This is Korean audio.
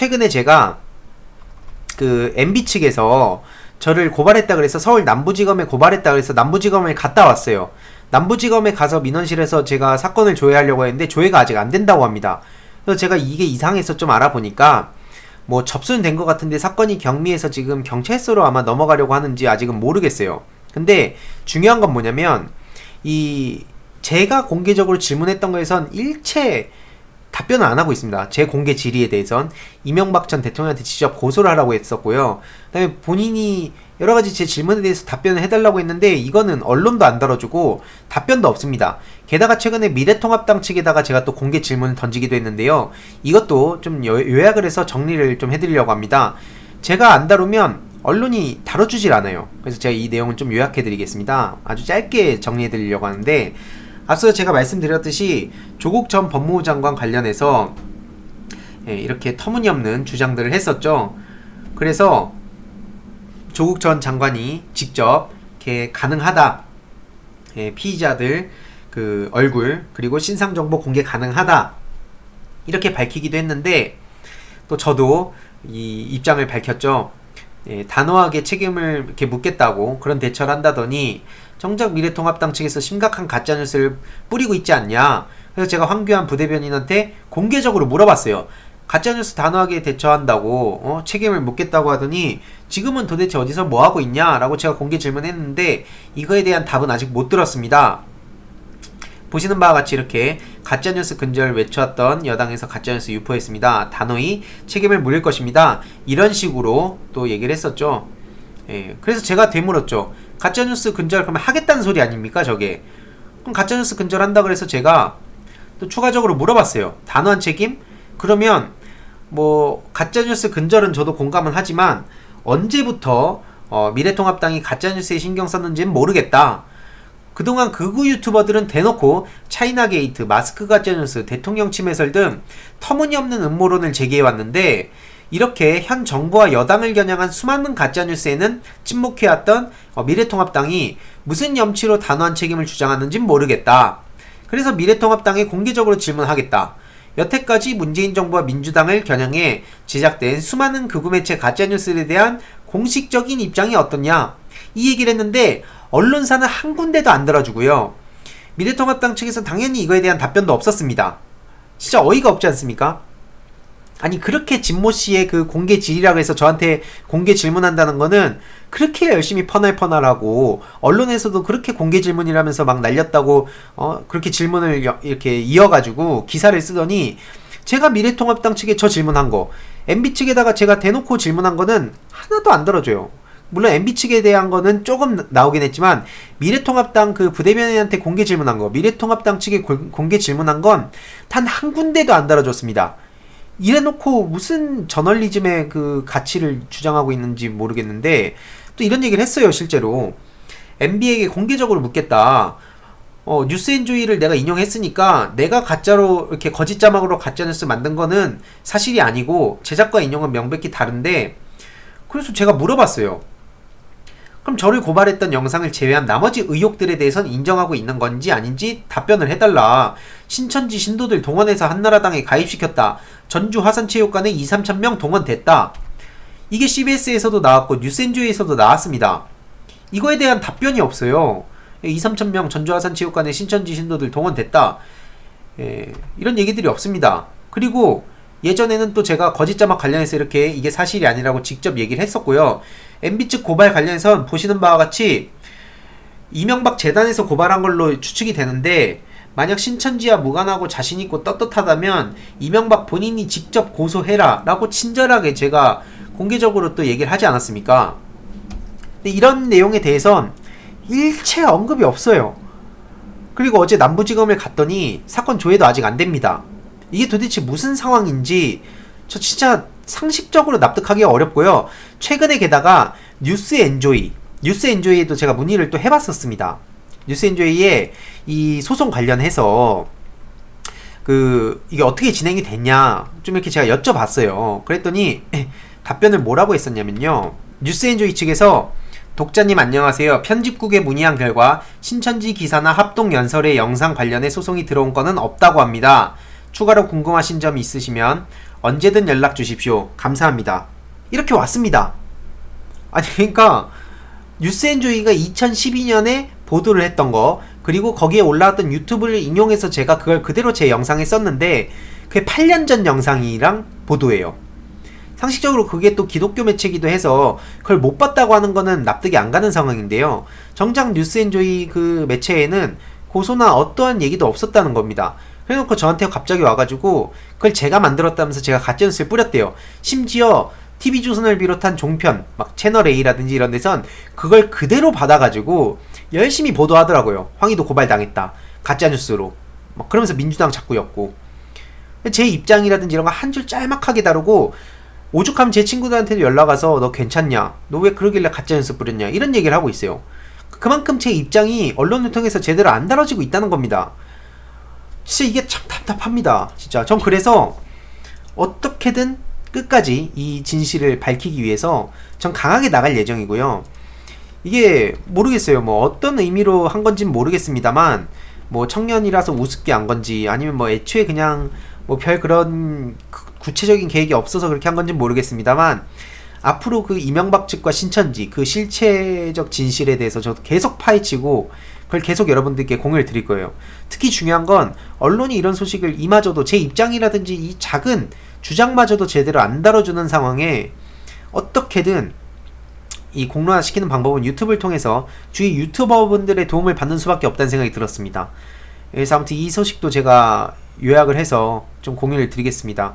최근에 제가 그 MB 측에서 저를 고발했다 그래서 서울 남부지검에 고발했다 그래서 남부지검에 갔다 왔어요. 남부지검에 가서 민원실에서 제가 사건을 조회하려고 했는데 조회가 아직 안 된다고 합니다. 그래서 제가 이게 이상해서 좀 알아보니까 뭐 접수는 된 것 같은데 사건이 경미해서 지금 경찰서로 아마 넘어가려고 하는지 아직은 모르겠어요. 근데 중요한 건 뭐냐면 이 제가 공개적으로 질문했던 거에선 일체 답변을 안 하고 있습니다. 제 공개 질의에 대해선 이명박 전 대통령한테 직접 고소를 하라고 했었고요. 그다음에 본인이 여러 가지 제 질문에 대해서 답변을 해달라고 했는데 이거는 언론도 안 다뤄주고 답변도 없습니다. 게다가 최근에 미래통합당 측에다가 제가 또 공개 질문을 던지기도 했는데요. 이것도 좀 요- 요약을 해서 정리를 좀 해드리려고 합니다. 제가 안 다루면 언론이 다뤄주질 않아요. 그래서 제가 이 내용을 좀 요약해드리겠습니다. 아주 짧게 정리해드리려고 하는데 앞서 제가 말씀드렸듯이 조국 전 법무부 장관 관련해서 예, 이렇게 터무니없는 주장들을 했었죠. 그래서 조국 전 장관이 직접 이렇게 가능하다. 예, 피의자들 그 얼굴 그리고 신상 정보 공개 가능하다. 이렇게 밝히기도 했는데 또 저도 이 입장을 밝혔죠. 예, 단호하게 책임을 이렇게 묻겠다고 그런 대처를 한다더니 정작 미래통합당 측에서 심각한 가짜뉴스를 뿌리고 있지 않냐. 그래서 제가 황교안 부대변인한테 공개적으로 물어봤어요. 가짜뉴스 단호하게 대처한다고 어? 책임을 묻겠다고 하더니 지금은 도대체 어디서 뭐 하고 있냐라고 제가 공개 질문했는데 이거에 대한 답은 아직 못 들었습니다. 보시는 바와 같이 이렇게 가짜뉴스 근절 외쳐왔던 여당에서 가짜뉴스 유포했습니다. 단호히 책임을 물릴 것입니다. 이런 식으로 또 얘기를 했었죠. 예, 그래서 제가 되물었죠. 가짜뉴스 근절 그러면 하겠다는 소리 아닙니까 저게? 그럼 가짜뉴스 근절한다 그래서 제가 또 추가적으로 물어봤어요. 단호한 책임? 그러면 뭐 가짜뉴스 근절은 저도 공감은 하지만 언제부터 어, 미래통합당이 가짜뉴스에 신경 썼는지는 모르겠다. 그동안 극우 유튜버들은 대놓고 차이나 게이트, 마스크 가짜뉴스, 대통령 침해설 등 터무니없는 음모론을 제기해왔는데 이렇게 현 정부와 여당을 겨냥한 수많은 가짜뉴스에는 침묵해왔던 어, 미래통합당이 무슨 염치로 단호한 책임을 주장하는지 모르겠다. 그래서 미래통합당에 공개적으로 질문하겠다. 여태까지 문재인 정부와 민주당을 겨냥해 제작된 수많은 극우 매체 가짜뉴스에 대한 공식적인 입장이 어떻냐? 이 얘기를 했는데 언론사는 한 군데도 안 들어주고요. 미래통합당 측에서 당연히 이거에 대한 답변도 없었습니다. 진짜 어이가 없지 않습니까? 아니 그렇게 진모 씨의 그 공개 질의라고 해서 저한테 공개 질문한다는 거는 그렇게 열심히 퍼날 퍼날하고 언론에서도 그렇게 공개 질문이라면서 막 날렸다고 어 그렇게 질문을 여- 이렇게 이어가지고 기사를 쓰더니 제가 미래통합당 측에 저 질문한 거 MB 측에다가 제가 대놓고 질문한 거는 하나도 안 들어줘요. 물론 MB 측에 대한 거는 조금 나오긴 했지만 미래통합당 그 부대변인한테 공개 질문한 거 미래통합당 측에 고- 공개 질문한 건 단 한 군데도 안 달아줬습니다. 이래놓고 무슨 저널리즘의 그 가치를 주장하고 있는지 모르겠는데 또 이런 얘기를 했어요 실제로 MB에게 공개적으로 묻겠다. 어, 뉴스엔조이를 내가 인용했으니까 내가 가짜로 이렇게 거짓 자막으로 가짜 뉴스 만든 거는 사실이 아니고 제작과 인용은 명백히 다른데 그래서 제가 물어봤어요. 그럼 저를 고발했던 영상을 제외한 나머지 의혹들에 대해서는 인정하고 있는 건지 아닌지 답변을 해달라. 신천지 신도들 동원해서 한나라당에 가입시켰다. 전주 화산체육관에 2, 3천 명 동원됐다. 이게 CBS에서도 나왔고 뉴스엔조이에서도 나왔습니다. 이거에 대한 답변이 없어요. 2, 3천 명 전주 화산체육관에 신천지 신도들 동원됐다. 예, 이런 얘기들이 없습니다. 그리고 예전에는 또 제가 거짓 자막 관련해서 이렇게 이게 사실이 아니라고 직접 얘기를 했었고요. MB 측 고발 관련해선 보시는 바와 같이 이명박 재단에서 고발한 걸로 추측이 되는데 만약 신천지와 무관하고 자신 있고 떳떳하다면 이명박 본인이 직접 고소해라 라고 친절하게 제가 공개적으로 또 얘기를 하지 않았습니까? 근데 이런 내용에 대해선 일체 언급이 없어요. 그리고 어제 남부지검에 갔더니 사건 조회도 아직 안 됩니다. 이게 도대체 무슨 상황인지 저 진짜 상식적으로 납득하기 어렵고요. 최근에 게다가 뉴스 엔조이, 뉴스 엔조이에도 제가 문의를 또 해봤었습니다. 뉴스 엔조이에 이 소송 관련해서 그 이게 어떻게 진행이 됐냐 좀 이렇게 제가 여쭤봤어요. 그랬더니 답변을 뭐라고 했었냐면요. 뉴스 엔조이 측에서 독자님 안녕하세요. 편집국에 문의한 결과 신천지 기사나 합동 연설의 영상 관련해 소송이 들어온 건은 없다고 합니다. 추가로 궁금하신 점이 있으시면 언제든 연락 주십시오. 감사합니다. 이렇게 왔습니다. 아니 그러니까 뉴스엔조이가 2012년에 보도를 했던 거 그리고 거기에 올라왔던 유튜브를 인용해서 제가 그걸 그대로 제 영상에 썼는데 그게 8년 전 영상이랑 보도예요. 상식적으로 그게 또 기독교 매체기도 해서 그걸 못 봤다고 하는 거는 납득이 안 가는 상황인데요. 정작 뉴스엔조이 그 매체에는 고소나 어떠한 얘기도 없었다는 겁니다. 그래놓고 저한테 갑자기 와가지고 그걸 제가 만들었다면서 제가 가짜뉴스를 뿌렸대요. 심지어 TV조선을 비롯한 종편, 막 채널A라든지 이런 데선 그걸 그대로 받아가지고 열심히 보도하더라고요. 황희도 고발당했다. 가짜뉴스로. 막 그러면서 민주당 자꾸 였고. 제 입장이라든지 이런 거 한 줄 짤막하게 다루고 오죽하면 제 친구들한테도 연락 와서 너 괜찮냐? 너 왜 그러길래 가짜뉴스 뿌렸냐? 이런 얘기를 하고 있어요. 그만큼 제 입장이 언론을 통해서 제대로 안 다뤄지고 있다는 겁니다. 진짜 이게 참 답답합니다. 진짜. 전 그래서 어떻게든 끝까지 이 진실을 밝히기 위해서 전 강하게 나갈 예정이고요. 이게 모르겠어요. 뭐 어떤 의미로 한 건지는 모르겠습니다만 뭐 청년이라서 우습게 한 건지 아니면 뭐 애초에 그냥 뭐 별 그런 구- 구체적인 계획이 없어서 그렇게 한 건지는 모르겠습니다만 앞으로 그 이명박 측과 신천지 그 실체적 진실에 대해서 저도 계속 파헤치고 그걸 계속 여러분들께 공유를 드릴 거예요. 특히 중요한 건 언론이 이런 소식을 이마저도 제 입장이라든지 이 작은 주장마저도 제대로 안 다뤄주는 상황에 어떻게든 이 공론화 시키는 방법은 유튜브를 통해서 주위 유튜버분들의 도움을 받는 수밖에 없다는 생각이 들었습니다. 그래서 아무튼 이 소식도 제가 요약을 해서 좀 공유를 드리겠습니다.